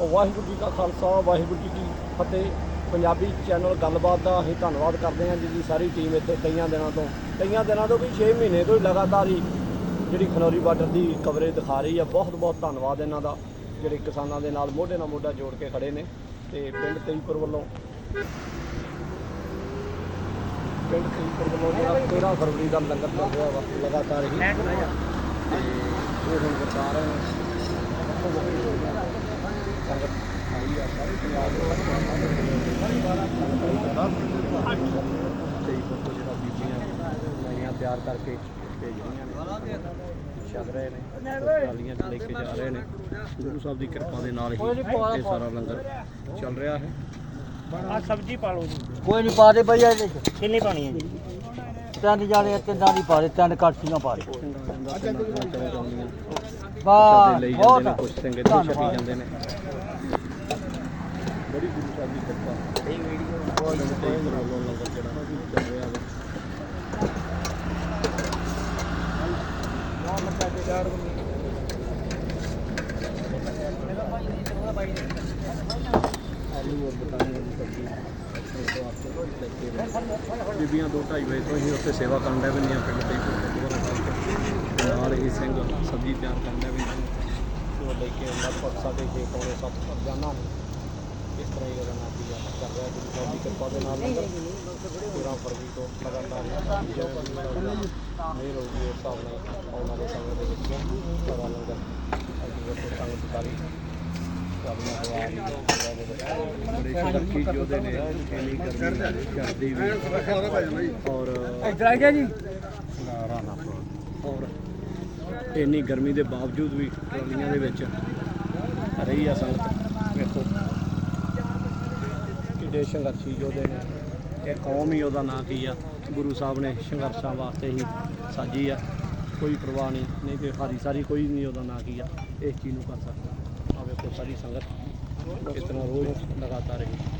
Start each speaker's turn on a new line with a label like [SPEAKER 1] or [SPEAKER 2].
[SPEAKER 1] ਵਾਹਿਗੁਰੂ ਜੀ ਕਾ ਖਾਲਸਾ, ਵਾਹਿਗੁਰੂ ਜੀ ਕੀ ਫਤਿਹ। ਪੰਜਾਬੀ ਚੈਨਲ ਗੱਲਬਾਤ ਦਾ ਅਸੀਂ ਧੰਨਵਾਦ ਕਰਦੇ ਹਾਂ ਜਿਹਦੀ ਸਾਰੀ ਟੀਮ ਇੱਥੇ ਕਈਆਂ ਦਿਨਾਂ ਤੋਂ। ਕਈਆਂ ਦਿਨਾਂ ਤੋਂ ਵੀ 6 ਮਹੀਨੇ ਤੋਂ ਹੀ ਲਗਾਤਾਰ ਹੀ ਜਿਹੜੀ ਖਨੌਰੀ ਬਾਰਡਰ ਦੀ ਕਵਰੇਜ ਦਿਖਾ ਰਹੀ ਹੈ ਬਹੁਤ ਬਹੁਤ ਧੰਨਵਾਦ ਇਹਨਾਂ ਦਾ, ਜਿਹੜੇ ਕਿਸਾਨਾਂ ਦੇ ਨਾਲ ਮੋਢੇ ਨਾਲ ਮੋਢਾ ਜੋੜ ਕੇ ਖੜੇ ਨੇ ਤੇ ਪਿੰਡ ਤੇਈਪੁਰ ਵੱਲੋਂ। ਪਿੰਡ ਤੇਈਪੁਰ ਵੱਲੋਂ ਜਿਹੜਾ 13 ਫਰਵਰੀ ਦਾ ਲੰਗਰ ਚੱਲ ਰਿਹਾ ਵਾ, ਲਗਾਤਾਰ ਹੀ। ਤੇ ਉਹ ਹੁਣ ਵਰਤਾ ਰਹੇ ਨੇ ਸੰਗਤ ਆਈ ਆ ਸਾਰੇ ਪੰਜਾਬ ਦੇ ਤੇ ਫੋਟੋ ਜਿਹੜਾ ਬੀਬੀਆਂ ਨਵੀਆਂ ਤਿਆਰ ਕਰਕੇ ਭੇਜ ਰਹੀਆਂ ਨੇ ਛਕ ਰਹੇ ਨੇ ਟਰਾਲੀਆਂ ਚ ਲੈ ਕੇ ਜਾ ਰਹੇ ਨੇ ਗੁਰੂ ਸਾਹਿਬ ਦੀ ਕਿਰਪਾ ਦੇ ਨਾਲ ਹੀ ਇਹ ਸਾਰਾ ਲੰਗਰ ਚੱਲ ਰਿਹਾ ਹੈ
[SPEAKER 2] ਆ ਸਬਜ਼ੀ ਪਾ ਲਓ ਜੀ
[SPEAKER 3] ਕੋਈ ਨਹੀਂ ਪਾ ਦੇ ਬਈ ਇਹਦੇ ਚ
[SPEAKER 2] ਕਿੰਨੀ ਪਾਣੀ ਹੈ ਜੀ
[SPEAKER 3] ਤਿੰਨ ਜਾਣੇ ਤਿੰਨਾਂ ਦੀ ਪਾ ਦੇ ਤਿੰਨ ਕਾਠੀਆਂ ਪਾ ਦੇ ਵਾਹ ਬਹੁਤ
[SPEAKER 1] ਕੁਝ ਇੱਥੇ ਛਕੀ ਜਾਂਦੇ ਨੇ ਬੜੀ ਗੁਰੂ ਸਾਹਿਬ ਦੀ ਕਿਰਪਾ। ਇਹ ਵੀਡੀਓ। ਬਹੁਤ ਲੰਗਰ ਜਿਹੜਾ ਚੱਲ ਰਿਹਾ ਹੈ ਆਲੂ ਔਰ ਬਟਾਨੀਆਂ ਦੀ ਸਬਜ਼ੀ। ਇਸ ਵਾਸਤੇ ਲੈ ਕੇ ਆਏ। ਬੀਬੀਆਂ ਦੋ ਢਾਈ ਵਜੇ ਤੋਂ ਹੀ ਉੱਥੇ ਸੇਵਾ ਕਰਨ ਦੇ ਬੰਦੀਆਂ ਪਿੰਡ ਤੇ ਤੇ ਨਾਲ ਹੀ ਸਿੰਘ ਸਬਜ਼ੀ ਤਿਆਰ ਕਰਨ ਦੇ ਉਹ ਲੈ ਕੇ ਲਗਭਗ ਸਾਢੇ ਛੇ ਪੌਣੇ ਸੱਤ ਤੱਕ ਜਾਣਾ। ਹੈ ਇਸ ਤਰ੍ਹਾਂ ਹੀ ਰਣਾ ਦੀ ਚੱਲ ਰਿਹਾ ਗੁਰੂ ਸਾਹਿਬ ਦੀ ਕਿਰਪਾ ਦੇ ਨਾਲ ਲੰਗਰ 13 ਫਰਵਰੀ ਤੋਂ ਲਗਾਤਾਰ ਮੇਰ ਹੋਊਗੀ ਉਸ ਹਿਸਾਬ ਨਾਲ ਆਉਣ ਵਾਲੇ ਸਮੇਂ ਦੇ ਵਿੱਚ ਸਾਰਾ ਲੰਗਰ ਅੱਗੇ ਸੰਗਤ ਕਰਨਾ ਇੰਨੀ ਗਰਮੀ ਚੜਦੀ ਵੀ ਔਰ
[SPEAKER 3] ਇੱਧਰ ਆ ਗਿਆ ਜੀ।
[SPEAKER 1] ਔਰ ਇੰਨੀ ਗਰਮੀ ਦੇ ਬਾਵਜੂਦ ਵੀ ਟਰਾਲੀਆਂ ਦੇ ਵਿੱਚ ਰਹੀ ਆ ਸੰਗਤ। ਕਿੱਡੇ ਸੰਘਰਸ਼ੀ ਯੋਧੇ ਨੇ। ਇਹ ਕੌਮ ਹੀ ਉਹਦਾ ਨਾਂ ਕੀ ਆ? ਗੁਰੂ ਸਾਹਿਬ ਨੇ ਸੰਘਰਸ਼ਾਂ ਵਾਸਤੇ ਹੀ ਸਾਜੀ ਆ। ਕੋਈ ਪਰਵਾਹ ਨਹੀਂ ਨਹੀਂ ਤੇ ਹਾਰੀ ਸਾਰੀ ਕੋਈ ਨਹੀਂ ਉਹਦਾ ਨਾਂ ਕੀ ਆ। ਇਸ ਚੀਜ਼ ਨੂੰ ਕਰ ਸਕਦਾ। ਆ ਵੇਖੋ ਸਾਰੀ ਸੰਗਤ ਕਿਸ ਤਰ੍ਹਾਂ ਰੋਜ਼ ਲਗਾਤਾਰ ਰਹੀ।